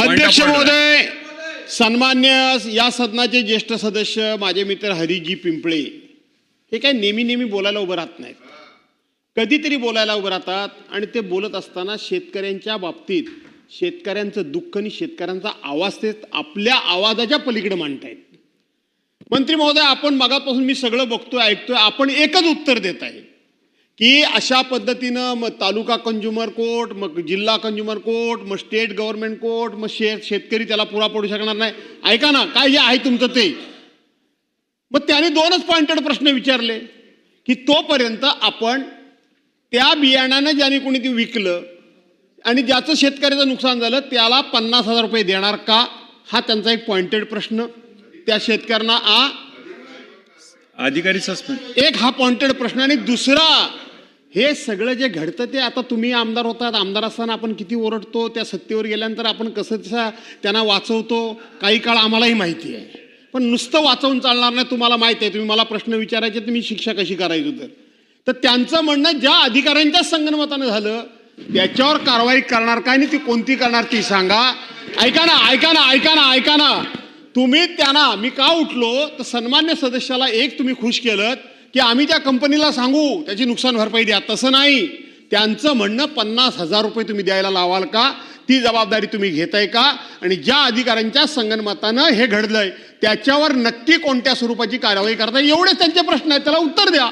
अध्यक्ष. महोदय सन्मान्य या सदनाचे ज्येष्ठ सदस्य माझे मित्र हरिजी पिंपळे हे काय नेहमी नेहमी बोलायला उभं राहत नाहीत. कधीतरी बोलायला उभं राहतात आणि ते बोलत असताना शेतकऱ्यांच्या बाबतीत शेतकऱ्यांचं दुःख आणि शेतकऱ्यांचा आवाज ते आपल्या आवाजाच्या पलीकडे मांडतायत. मंत्री महोदय आपण मगापासून मी सगळं बघतोय ऐकतोय आपण एकच उत्तर देत आहे. की अशा पद्धतीनं मग तालुका कंझ्युमर कोर्ट मग जिल्हा कंझ्युमर कोर्ट मग स्टेट गव्हर्नमेंट कोर्ट मग शे शेतकरी त्याला पुरा पडू शकणार नाही. ऐका ना काय जे आहे तुमचं ते? मग त्याने दोनच पॉइंटेड प्रश्न विचारले की तोपर्यंत आपण त्या बियाण्यानं ज्याने कोणी ते विकलं आणि ज्याचं शेतकऱ्याचं नुकसान झालं त्याला पन्नास हजार रुपये देणार का? हा त्यांचा एक पॉइंटेड प्रश्न. त्या शेतकऱ्यांना आ? अधिकारी सस्पेंड. एक हा पॉइंटेड प्रश्न आणि दुसरा हे सगळं जे घडतं ते आता तुम्ही आमदार होतात. आमदार असताना आपण किती ओरडतो त्या सत्तेवर गेल्यानंतर आपण कसं त्यांना वाचवतो काही काळ आम्हालाही माहिती आहे. पण नुसतं वाचवून चालणार नाही तुम्हाला माहिती आहे. तुम्ही मला प्रश्न विचारायचे तुम्ही शिक्षा कशी करायची तर? तर त्यांचं म्हणणं ज्या अधिकाऱ्यांच्या संगणमतानं झालं त्याच्यावर कारवाई करणार काय नाही ती कोणती करणार ती सांगा. ऐका ना ऐका ना ऐका ना ऐका ना. तुम्ही त्यांना मी का उठलो? तर सन्मान्य सदस्याला एक तुम्ही खुश केलं की आम्ही त्या कंपनीला सांगू त्याची नुकसान भरपाई द्या. तसं नाही. त्यांचं म्हणणं पन्नास हजार रुपये तुम्ही द्यायला लावाल का? ती जबाबदारी तुम्ही घेताय का? आणि ज्या अधिकाऱ्यांच्या संगनमतानं हे घडलंय त्याच्यावर नक्की कोणत्या स्वरूपाची कारवाई करताय? एवढेच त्यांचे प्रश्न आहेत. त्याला उत्तर द्या.